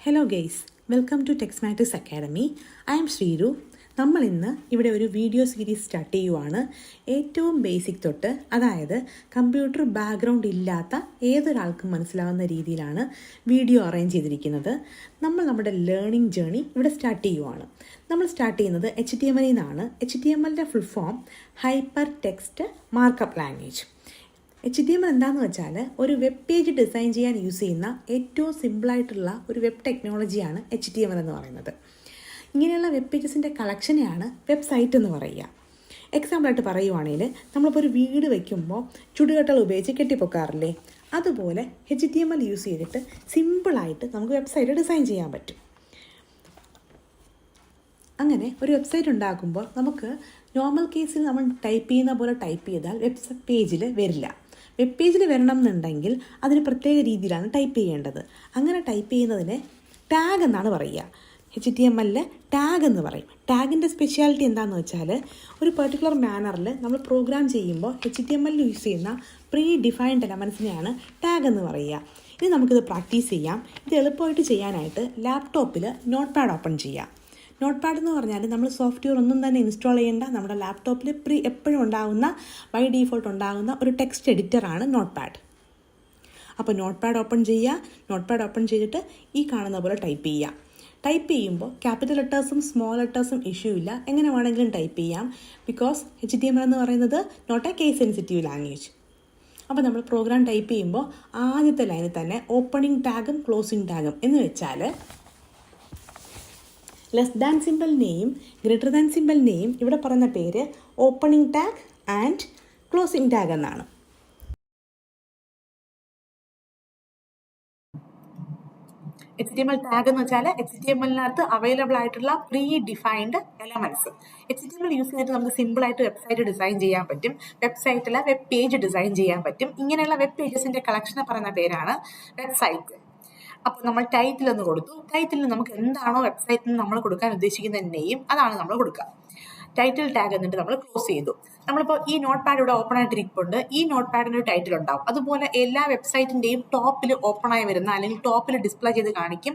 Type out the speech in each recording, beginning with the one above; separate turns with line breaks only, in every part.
Hello guys welcome to Texmatics academy I am Sreeru നമ്മൾ ഇന്ന് ഇവിടെ ഒരു വീഡിയോ സീരീസ് സ്റ്റാർട്ട് ചെയ്യുവാണ്. ഏറ്റവും ബേസിക് തൊട്ട് അതായത് കമ്പ്യൂട്ടർ ബാക്ക്ഗ്രൗണ്ട് ഇല്ലാത്ത ഏതൊരാൾക്കും മനസ്സിലാവുന്ന രീതിയിലാണ് വീഡിയോ അറേഞ്ച് ചെയ്തിരിക്കുന്നത്. നമ്മൾ നമ്മുടെ ലേണിംഗ് ജേണി ഇവിടെ സ്റ്റാർട്ട് ചെയ്യുവാണ്. നമ്മൾ സ്റ്റാർട്ട് ചെയ്യുന്നത് എച്ച് ടി എം എൽ നിന്നാണ്. എച്ച് ടി എം എല്ലിന്റെ full form hyper text markup language H D M L എന്താണെന്ന് വെച്ചാൽ ഒരു വെബ് പേജ് ഡിസൈൻ ചെയ്യാൻ യൂസ് ചെയ്യുന്ന ഏറ്റവും സിമ്പിളായിട്ടുള്ള ഒരു വെബ് ടെക്നോളജിയാണ് എച്ച് ഡി എം എൽ എന്ന് പറയുന്നത്. ഇങ്ങനെയുള്ള വെബ് പേജസിന്റെ കളക്ഷനെയാണ് വെബ്സൈറ്റ് എന്ന് പറയുക. എക്സാമ്പിളായിട്ട് പറയുവാണെങ്കിൽ നമ്മളിപ്പോൾ ഒരു വീട് വയ്ക്കുമ്പോൾ ചുടുകട്ടകൾ ഉപയോഗിച്ച് കെട്ടിപ്പൊക്കാറില്ലേ? അതുപോലെ H D M L use ചെയ്തിട്ട് സിമ്പിളായിട്ട് നമുക്ക് വെബ്സൈറ്റ് ഡിസൈൻ ചെയ്യാൻ പറ്റും. അങ്ങനെ ഒരു വെബ്സൈറ്റ് ഉണ്ടാക്കുമ്പോൾ നമുക്ക് നോർമൽ കേസിൽ നമ്മൾ ടൈപ്പ് ചെയ്യുന്ന പോലെ ടൈപ്പ് ചെയ്താൽ വെബ്സൈറ്റ് പേജിൽ വരില്ല. വെബ് പേജിൽ വരണം എന്നുണ്ടെങ്കിൽ അതിന് പ്രത്യേക രീതിയിലാണ് ടൈപ്പ് ചെയ്യേണ്ടത്. അങ്ങനെ ടൈപ്പ് ചെയ്യുന്നതിന് ടാഗ് എന്നാണ് പറയുക. എച്ച് ടി എം എല്ലിൽ ടാഗ് എന്ന് പറയും. ടാഗിന്റെ സ്പെഷ്യാലിറ്റി എന്താണെന്ന് വെച്ചാൽ ഒരു പെർട്ടിക്കുലർ മാനറിൽ നമ്മൾ പ്രോഗ്രാം ചെയ്യുമ്പോൾ എച്ച് ടി എം എല്ലിൽ യൂസ് ചെയ്യുന്ന പ്രീ ഡിഫൈൻഡ് എലമെൻസിനെയാണ് ടാഗ് എന്ന് പറയുക. ഇനി നമുക്കിത് പ്രാക്ടീസ് ചെയ്യാം. ഇത് എളുപ്പമായിട്ട് ചെയ്യാനായിട്ട് ലാപ്ടോപ്പിൽ നോട്ട് പാഡ് ഓപ്പൺ ചെയ്യാം. നോട്ട് പാഡ് എന്ന് പറഞ്ഞാൽ നമ്മൾ സോഫ്റ്റ്വെയർ ഒന്നും തന്നെ ഇൻസ്റ്റാൾ ചെയ്യേണ്ട നമ്മുടെ ലാപ്ടോപ്പിൽ പ്രീ എപ്പോഴും ഉണ്ടാകുന്ന ബൈ ഡീഫോൾട്ട് ഉണ്ടാകുന്ന ഒരു ടെക്സ്റ്റ് എഡിറ്ററാണ് നോട്ട് പാഡ് അപ്പോൾ നോട്ട് പാഡ് ഓപ്പൺ ചെയ്യുക. നോട്ട് പാഡ് ഓപ്പൺ ചെയ്തിട്ട് ഈ കാണുന്ന പോലെ ടൈപ്പ് ചെയ്യുക. ടൈപ്പ് ചെയ്യുമ്പോൾ ക്യാപിറ്റൽ ലെറ്റേഴ്സും സ്മോൾ ലെറ്റേഴ്സും ഇഷ്യൂ ഇല്ല. എങ്ങനെ വേണമെങ്കിലും ടൈപ്പ് ചെയ്യാം. Because H D M L എന്ന് പറയുന്നത് not a case sensitive language അപ്പോൾ നമ്മൾ പ്രോഗ്രാം ടൈപ്പ് ചെയ്യുമ്പോൾ ആദ്യത്തെ ലൈനിൽ തന്നെ ഓപ്പണിംഗ് ടാഗും ക്ലോസിംഗ് ടാഗും എന്ന് വെച്ചാൽ less than symbol name greater than symbol name ഇവിടെ പറയുന്ന പേര് opening tag and closing tag എന്നാണ്. H T M L tag എന്ന് വെച്ചാൽ എച്ച് ടി എം എല്ലിനകത്ത് അവൈലബിൾ ആയിട്ടുള്ള predefined elements H T M L use ചെയ്തിട്ട് നമുക്ക് സിമ്പിൾ ആയിട്ട് വെബ്സൈറ്റ് ഡിസൈൻ ചെയ്യാൻ പറ്റും. വെബ്സൈറ്റിലെ വെബ് പേജ് ഡിസൈൻ ചെയ്യാൻ പറ്റും. ഇങ്ങനെയുള്ള വെബ് പേജസിന്റെ കളക്ഷനെ പറയുന്ന പേരാണ് വെബ്സൈറ്റ് അപ്പോൾ നമ്മൾ ടൈറ്റിൽ ഒന്ന് കൊടുത്തു. ടൈറ്റിൽ നമുക്ക് എന്താണോ വെബ്സൈറ്റിൽ നമ്മൾ കൊടുക്കാൻ ഉദ്ദേശിക്കുന്ന നെയിം അതാണ് നമ്മൾ കൊടുക്കുക. ടൈറ്റിൽ ടാഗ് എന്നിട്ട് നമ്മൾ ക്ലോസ് ചെയ്തു. നമ്മളിപ്പോൾ ഈ നോട്ട് പാഡ് ഇവിടെ ഓപ്പൺ ആയിട്ടിരിപ്പുണ്ട്. ഈ നോട്ട് പാഡിന് ഒരു ടൈറ്റിൽ ഉണ്ടാവും. അതുപോലെ എല്ലാ വെബ്സൈറ്റിന്റെയും ടോപ്പിൽ ഓപ്പൺ ആയി വരുന്ന അല്ലെങ്കിൽ ടോപ്പിൽ ഡിസ്പ്ലേ ചെയ്ത് കാണിക്കും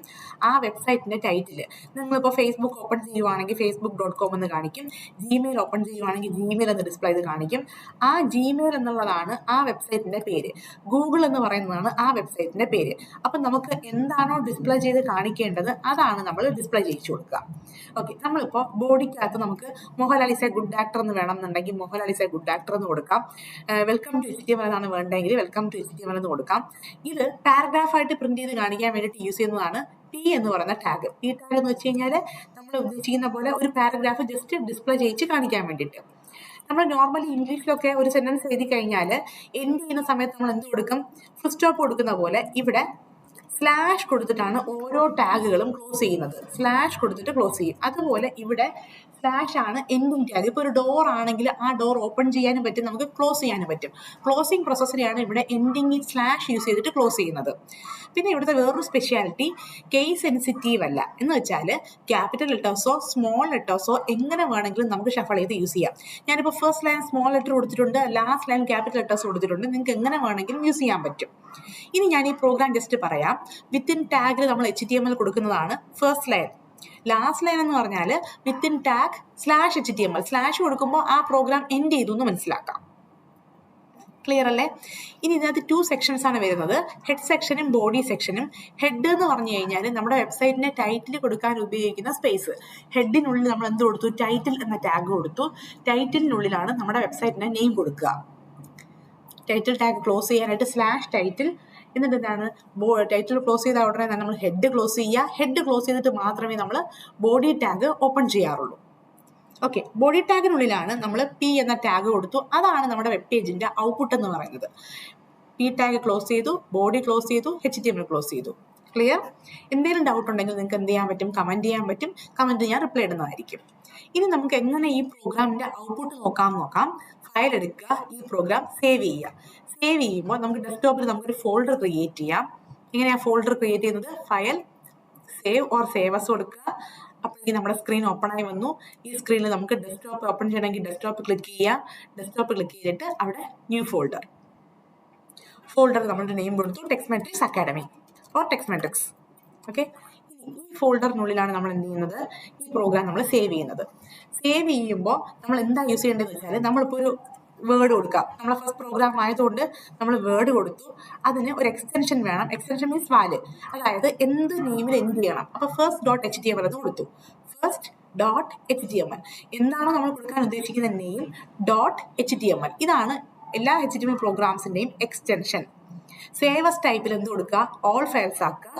ആ വെബ്സൈറ്റിന്റെ ടൈറ്റിൽ നിങ്ങളിപ്പോൾ ഫേസ്ബുക്ക് ഓപ്പൺ ചെയ്യുവാണെങ്കിൽ ഫേസ്ബുക്ക് ഡോട്ട് കോം എന്ന് കാണിക്കും. ജിമെയിൽ ഓപ്പൺ ചെയ്യുവാണെങ്കിൽ ജിമെയിൽ എന്ന് ഡിസ്പ്ലേ ചെയ്ത് കാണിക്കും. ആ ജിമെയിൽ എന്നുള്ളതാണ് ആ വെബ്സൈറ്റിന്റെ പേര്. ഗൂഗിൾ എന്ന് പറയുന്നതാണ് ആ വെബ്സൈറ്റിന്റെ പേര്. അപ്പം നമുക്ക് എന്താണോ ഡിസ്പ്ലേ ചെയ്ത് കാണിക്കേണ്ടത് അതാണ് നമ്മൾ ഡിസ്പ്ലേ ചെയ്യിച്ചു കൊടുക്കുക. ഓക്കെ നമ്മളിപ്പോൾ ബോഡിക്കകത്ത് നമുക്ക് Mohanlal is a good actor എന്ന് വേണമെന്നുണ്ടെങ്കിൽ Mohanlal is a good actor എന്ന് കൊടുക്കാം. Welcome to S T M എന്നാണ് വേണ്ടതെങ്കിൽ welcome to S T M എന്ന് കൊടുക്കാം. ഇത് പാരഗ്രാഫായിട്ട് പ്രിന്റ് ചെയ്ത് കാണിക്കാൻ വേണ്ടിയിട്ട് യൂസ് ചെയ്യുന്നതാണ് ടി എന്ന് പറയുന്ന ടാഗ് പി ടാഗ് എന്ന് വെച്ച് കഴിഞ്ഞാൽ നമ്മൾ ഉദ്ദേശിക്കുന്ന പോലെ ഒരു പാരഗ്രാഫ് ജസ്റ്റ് ഡിസ്പ്ലേ ചെയ്യിച്ച് കാണിക്കാൻ വേണ്ടിയിട്ട്. നമ്മൾ നോർമലി ഇംഗ്ലീഷിലൊക്കെ ഒരു സെന്റൻസ് എഴുതി കഴിഞ്ഞാൽ എൻഡ് ചെയ്യുന്ന സമയത്ത് നമ്മൾ എന്ത് കൊടുക്കും? ഫുൾ സ്റ്റോപ്പ് കൊടുക്കുന്ന പോലെ ഇവിടെ സ്ലാഷ് കൊടുത്തിട്ടാണ് ഓരോ ടാഗുകളും ക്ലോസ് ചെയ്യുന്നത്. സ്ലാഷ് കൊടുത്തിട്ട് ക്ലോസ് ചെയ്യും. അതുപോലെ ഇവിടെ സ്ലാഷ് ആണ് എൻഡിങ് ടാഗ്. ഇപ്പോൾ ഒരു ഡോർ ആണെങ്കിൽ ആ ഡോർ ഓപ്പൺ ചെയ്യാനും പറ്റും നമുക്ക് ക്ലോസ് ചെയ്യാനും പറ്റും. ക്ലോസിംഗ് പ്രോസസ്സിനെയാണ് ഇവിടെ എൻഡിങ് സ്ലാഷ് യൂസ് ചെയ്തിട്ട് ക്ലോസ് ചെയ്യുന്നത്. പിന്നെ ഇവിടുത്തെ വേറൊരു സ്പെഷ്യാലിറ്റി കേസ് സെൻസിറ്റീവ് അല്ല. എന്ന് വെച്ചാൽ ക്യാപിറ്റൽ ലെറ്റേഴ്സോ സ്മോൾ ലെറ്റേഴ്സോ എങ്ങനെ വേണമെങ്കിലും നമുക്ക് ഷഫൾ ചെയ്ത് യൂസ് ചെയ്യാം. ഞാനിപ്പോൾ ഫസ്റ്റ് ലൈൻ സ്മോൾ ലെറ്റർ കൊടുത്തിട്ടുണ്ട് ലാസ്റ്റ് ലൈൻ ക്യാപിറ്റൽ ലെറ്റേഴ്സ് കൊടുത്തിട്ടുണ്ട്. നിങ്ങൾക്ക് എങ്ങനെ വേണമെങ്കിലും യൂസ് ചെയ്യാൻ പറ്റും. ഇനി ഞാൻ ഈ പ്രോഗ്രാം ജസ്റ്റ് പറയാം. വിത്തിൻ ടാഗിൽ നമ്മൾ എച്ച് ടി എം എൽ കൊടുക്കുന്നതാണ് ഫസ്റ്റ് ലൈൻ ലാസ്റ്റ് ലൈൻ എന്ന് പറഞ്ഞാൽ within tag slash HTML slash കൊടുക്കുമ്പോൾ ആ പ്രോഗ്രാം എൻഡ് ചെയ്തു എന്ന് മനസ്സിലാക്കാം. ക്ലിയർ അല്ലേ? ഇനി ഇതിനകത്ത് ടു സെക്ഷൻസ് ആണ് വരുന്നത്. ഹെഡ് സെക്ഷനും ബോഡി സെക്ഷനും ഹെഡ് എന്ന് പറഞ്ഞു കഴിഞ്ഞാൽ നമ്മുടെ വെബ്സൈറ്റിന്റെ ടൈറ്റിൽ കൊടുക്കാൻ ഉപയോഗിക്കുന്ന സ്പേസ് ഹെഡിനുള്ളിൽ നമ്മൾ എന്ത് കൊടുത്തു? ടൈറ്റിൽ എന്ന ടാഗ് കൊടുത്തു. ടൈറ്റിലിനുള്ളിലാണ് നമ്മുടെ വെബ്സൈറ്റിന്റെ നെയിം കൊടുക്കുക. ടൈറ്റിൽ ടാഗ് ക്ലോസ് ചെയ്യാനായിട്ട് സ്ലാഷ് ടൈറ്റിൽ എന്നിട്ട് എന്താണ് ബോ ടൈറ്റിൽ ക്ലോസ് ചെയ്ത ഉടനെ തന്നെ നമ്മൾ ഹെഡ് ക്ലോസ് ചെയ്യുക. ഹെഡ് ക്ലോസ് ചെയ്തിട്ട് മാത്രമേ നമ്മൾ ബോഡി ടാഗ് ഓപ്പൺ ചെയ്യാറുള്ളൂ. ഓക്കെ ബോഡി ടാഗിനുള്ളിലാണ് നമ്മൾ പി എന്ന ടാഗ് കൊടുത്തു. അതാണ് നമ്മുടെ വെബ് പേജിന്റെ ഔട്ട്പുട്ട് എന്ന് പറയുന്നത്. പി ടാഗ് ക്ലോസ് ചെയ്തു ബോഡി ക്ലോസ് ചെയ്തു എച്ച് ടി എം ക്ലോസ് ചെയ്തു. ക്ലിയർ എന്തെങ്കിലും ഡൗട്ട് ഉണ്ടെങ്കിൽ നിങ്ങൾക്ക് എന്ത് ചെയ്യാൻ പറ്റും? കമന്റ് ചെയ്യാൻ പറ്റും. കമന്റ് ഞാൻ റിപ്ലൈ ഇടുന്നതായിരിക്കും. ഇനി നമുക്ക് എങ്ങനെ ഈ പ്രോഗ്രാമിന്റെ ഔട്ട്പുട്ട് നോക്കാം നോക്കാം. ഫയൽ എടുക്കുക. ഈ പ്രോഗ്രാം സേവ് ചെയ്യുക. സേവ് ചെയ്യുമ്പോൾ നമുക്ക് ഡെസ്ക്ടോപ്പിൽ നമുക്കൊരു ഫോൾഡർ ക്രിയേറ്റ് ചെയ്യാം. എങ്ങനെയാ ഫോൾഡർ ക്രിയേറ്റ് ചെയ്യുന്നത് file save or save as കൊടുക്കുക. അപ്പോഴേക്കും നമ്മുടെ സ്ക്രീൻ ഓപ്പൺ ആയി വന്നു. ഈ സ്ക്രീനിൽ നമുക്ക് ഡെസ്ക്ടോപ്പ് ഓപ്പൺ ചെയ്യണമെങ്കിൽ ഡെസ്ക്ടോപ്പ് ക്ലിക്ക് ചെയ്യാം ഡെസ്ക്ടോപ്പ് ക്ലിക്ക് ചെയ്തിട്ട് അവിടെ ന്യൂ ഫോൾഡർ ഫോൾഡർ നമ്മുടെ നെയിം കൊടുത്തു. Text metrics academy or text metrics okay ഈ ഫോൾഡറിനുള്ളിലാണ് നമ്മൾ എന്ത് ചെയ്യുന്നത്? ഈ പ്രോഗ്രാം നമ്മൾ സേവ് ചെയ്യുന്നത്. സേവ് ചെയ്യുമ്പോൾ നമ്മൾ എന്താ യൂസ് ചെയ്യേണ്ടതെന്ന് വെച്ചാൽ നമ്മളിപ്പോൾ ഒരു വേർഡ് കൊടുക്കാം നമ്മളെ ഫസ്റ്റ് പ്രോഗ്രാം ആയതുകൊണ്ട് നമ്മൾ വേർഡ് കൊടുത്തു. അതിന് ഒരു എക്സ്റ്റൻഷൻ വേണം. എക്സ്റ്റൻഷൻ മീൻസ് വാൽ അതായത് എന്ത് നെയിമിൽ എന്ത് ചെയ്യണം? അപ്പോൾ first dot H T M L എന്ന് കൊടുത്തു. First dot H T M L എന്താണോ നമ്മൾ കൊടുക്കാൻ ഉദ്ദേശിക്കുന്ന name dot H T M L ഇതാണ് എല്ലാ എച്ച് ടി എം എൽ പ്രോഗ്രാംസിന്റെയും എക്സ്റ്റൻഷൻ സേവസ് ടൈപ്പിൽ എന്ത് കൊടുക്കുക? ഓൾ ഫയൽസ് ആക്കുക.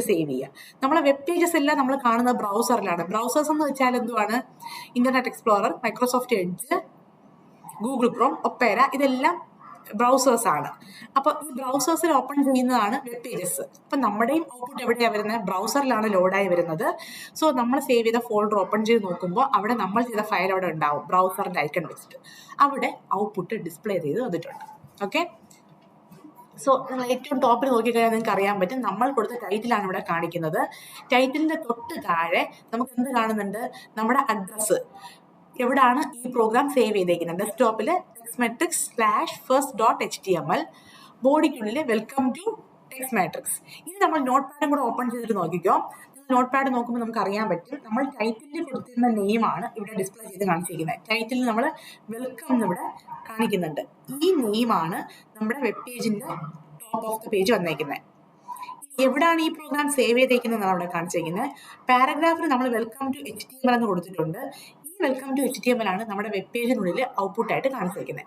സേവ് ചെയ്യുക. നമ്മളെ വെബ് പേജസ് എല്ലാം നമ്മൾ കാണുന്നത് ബ്രൗസറിലാണ് ബ്രൗസേഴ്സ് എന്ന് വെച്ചാൽ എന്തുവാണ്? Internet explorer Microsoft Edge Google Chrome Opera ഇതെല്ലാം ബ്രൗസേഴ്സ് ആണ്. അപ്പോൾ ഈ ബ്രൗസേഴ്സിൽ ഓപ്പൺ ചെയ്യുന്നതാണ് വെബ് പേജസ് അപ്പം നമ്മുടെയും ഔട്ട്പുട്ട് എവിടെയാണ് വരുന്നത്? ബ്രൗസറിലാണ് ലോഡായി വരുന്നത്. സോ നമ്മൾ സേവ് ചെയ്ത ഫോൾഡർ ഓപ്പൺ ചെയ്ത് നോക്കുമ്പോൾ അവിടെ നമ്മൾ ചെയ്ത ഫയൽ അവിടെ ഉണ്ടാവും. ബ്രൗസറിന്റെ ഐക്കൺ വെച്ചിട്ട്. അവിടെ ഔട്ട്പുട്ട് ഡിസ്പ്ലേ ചെയ്ത് വന്നിട്ടുണ്ട്. ഓക്കെ സോ നിങ്ങൾ ഏറ്റവും ടോപ്പിൽ നോക്കിക്കഴിഞ്ഞാൽ നിങ്ങൾക്ക് അറിയാൻ പറ്റും നമ്മൾ കൊടുത്ത ടൈറ്റിലാണ് ഇവിടെ കാണിക്കുന്നത്. ടൈറ്റിലിന്റെ തൊട്ട് താഴെ നമുക്ക് എന്ത് കാണുന്നുണ്ട്? നമ്മുടെ അഡ്രസ്സ് എവിടാണ് ഈ പ്രോഗ്രാം സേവ് ചെയ്തേക്കുന്നത്? ഡെസ്ക്ടോപ്പിൽ text metrics slash first dot H T M L ബോഡിക്കുള്ളിൽ welcome to Tex matrix ഇനി നമ്മൾ നോട്ട് പാഡും കൂടെ ഓപ്പൺ ചെയ്തിട്ട് നോക്കിക്കോ. നോട്ട് പാഡ് നോക്കുമ്പോൾ നമുക്ക് അറിയാൻ പറ്റും നമ്മൾ ടൈറ്റിലിൽ കൊടുത്തിരുന്ന നെയിമാണ് ഇവിടെ ഡിസ്പ്ലേ ചെയ്ത് കാണിച്ചിരിക്കുന്നത്. ടൈറ്റിൽ നമ്മൾ വെൽക്കം എന്നിവിടെ കാണിക്കുന്നുണ്ട്. ഈ നെയിമാണ് നമ്മുടെ വെബ് പേജിന്റെ ടോപ്പ് ഓഫ് ദ പേജ് വന്നേക്കുന്നത് എവിടാണ് ഈ പ്രോഗ്രാം സേവ് ചെയ്തേക്കുന്നതെന്നാണ് അവിടെ കാണിച്ചിരിക്കുന്നത് പാരഗ്രാഫിൽ നമ്മൾ welcome to H T M എന്ന് കൊടുത്തിട്ടുണ്ട്. ഈ welcome to H T M ആണ് നമ്മുടെ വെബ് പേജിനുള്ളിൽ ഔട്ട്പുട്ടായിട്ട് കാണിച്ചിരിക്കുന്നത്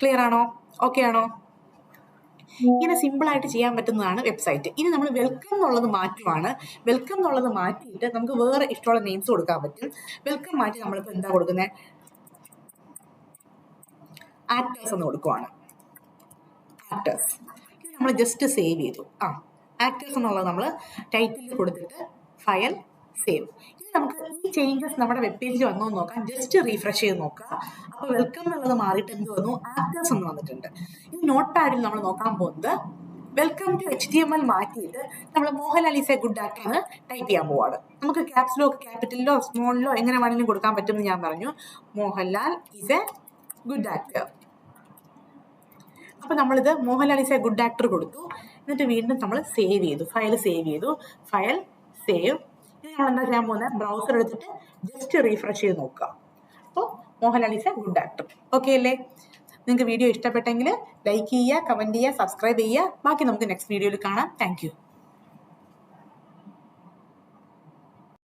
ക്ലിയർ ആണോ? ഓക്കെ ആണോ? ഇങ്ങനെ സിമ്പിൾ ആയിട്ട് ചെയ്യാൻ പറ്റുന്നതാണ് വെബ്സൈറ്റ് ഇനി നമ്മൾ വെൽക്കം എന്നുള്ളത് മാറ്റുവാണ്. വെൽക്കം എന്നുള്ളത് മാറ്റിയിട്ട് നമുക്ക് വേറെ ഇഷ്ടമുള്ള നെയിംസ് കൊടുക്കാൻ പറ്റും. വെൽക്കം മാറ്റി നമ്മളിപ്പോൾ എന്താ കൊടുക്കുന്നത് ആക്ടേഴ്സ് എന്ന് കൊടുക്കുവാണ്. ആക്ടേഴ്സ് നമ്മൾ ജസ്റ്റ് സേവ് ചെയ്തു. ആ ആക്ടേഴ്സ് എന്നുള്ളത് നമ്മൾ ടൈറ്റിൽ കൊടുത്തിട്ട് ഫയൽ സേവ് ഇനി നമുക്ക് ഈ ചേഞ്ചസ് നമ്മുടെ വെബ് പേജിൽ വന്നോ നോക്കാം. ജസ്റ്റ് റീഫ്രഷ് ചെയ്ത് നോക്കാം അപ്പോൾ വെൽക്കം എന്നുള്ളത് മാറിയിട്ട് എന്ത് വന്നു? ആക്ടേഴ്സ് എന്ന് വന്നിട്ടുണ്ട്. ഇനി നോട്ട് പാഡിൽ നമ്മൾ നോക്കാൻ പോകുന്നത് welcome to H D M L മാറ്റിയിട്ട് നമ്മൾ മോഹൻലാൽ ഈസ് ഗുഡ് ആക്ടർ എന്ന് ടൈപ്പ് ചെയ്യാൻ പോവാണ്. നമുക്ക് ക്യാപ്സിലോ ക്യാപിറ്റലിലോ സ്മോളിലോ എങ്ങനെ വേണമെങ്കിലും കൊടുക്കാൻ പറ്റുമെന്ന് ഞാൻ പറഞ്ഞു. Mohanlal is a good actor അപ്പോൾ നമ്മളിത് Mohanlal is a good actor കൊടുത്തു. എന്നിട്ട് വീണ്ടും നമ്മൾ സേവ് ചെയ്തു. ഫയൽ സേവ് ചെയ്തു. File save. ഇനി നമ്മൾ എന്താ ചെയ്യാൻ പോകുന്നത് ബ്രൗസർ എടുത്തിട്ട് ജസ്റ്റ് റീഫ്രഷ് ചെയ്ത് നോക്കുക. അപ്പോൾ Mohanlal is a good actor. Okay അല്ലേ? നിങ്ങൾക്ക് വീഡിയോ ഇഷ്ടപ്പെട്ടെങ്കിൽ ലൈക്ക് ചെയ്യുക കമന്റ് ചെയ്യുക സബ്സ്ക്രൈബ് ചെയ്യുക. ബാക്കി നമുക്ക് നെക്സ്റ്റ് വീഡിയോയിൽ കാണാം. താങ്ക്